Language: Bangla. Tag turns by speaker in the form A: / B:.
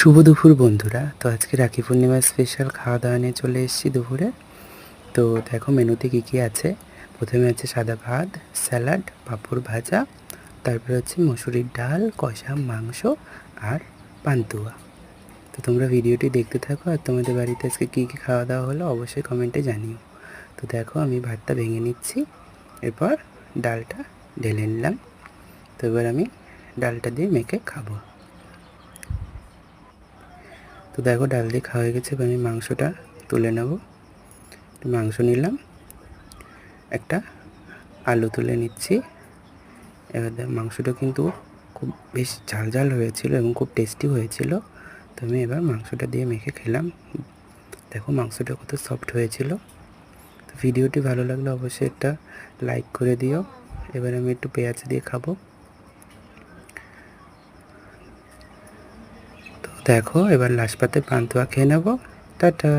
A: শুভ দুপুর বন্ধুরা। তো আজকে রাখি পূর্ণিমার স্পেশাল খাওয়া দাওয়া নিয়ে চলে এসেছি দুপুরে। তো দেখো মেনুতে কী কী আছে? প্রথমে আছে সাদা ভাত, স্যালাড, পাঁপড় ভাজা, তারপরে হচ্ছে মসুরির ডাল, কষা মাংস আর পান্তুয়া। তো তোমরা ভিডিওটি দেখতে থাকো আর তোমাদের বাড়িতে আজকে কী কী খাওয়া দাওয়া হলো অবশ্যই কমেন্টে জানিও। তো দেখো আমি ভাতটা ভেঙে নিচ্ছি, এরপর ডালটা ঢেলে নিলাম। তো এবার আমি ডালটা দিয়ে মেখে খাব। তো দেখো ডাল দিয়ে খাওয়া হয়ে গেছে, এবার আমি মাংসটা তুলে নেব। মাংস নিলাম, একটা আলু তুলে নিচ্ছি। এবার দেখ, মাংসটা কিন্তু খুব বেশ ঝাল ঝাল হয়েছিল এবং খুব টেস্টি হয়েছিল। তো আমি এবার মাংসটা দিয়ে মেখে খেলাম। দেখো মাংসটা কত সফট হয়েছিল। তো ভিডিওটি ভালো লাগলে অবশ্যই একটা লাইক করে দিও। এবার আমি একটু পেঁয়াজ দিয়ে খাব। দেখো এবার লাশ পাতে পান্তুয়া খেয়ে নেব। টাটা।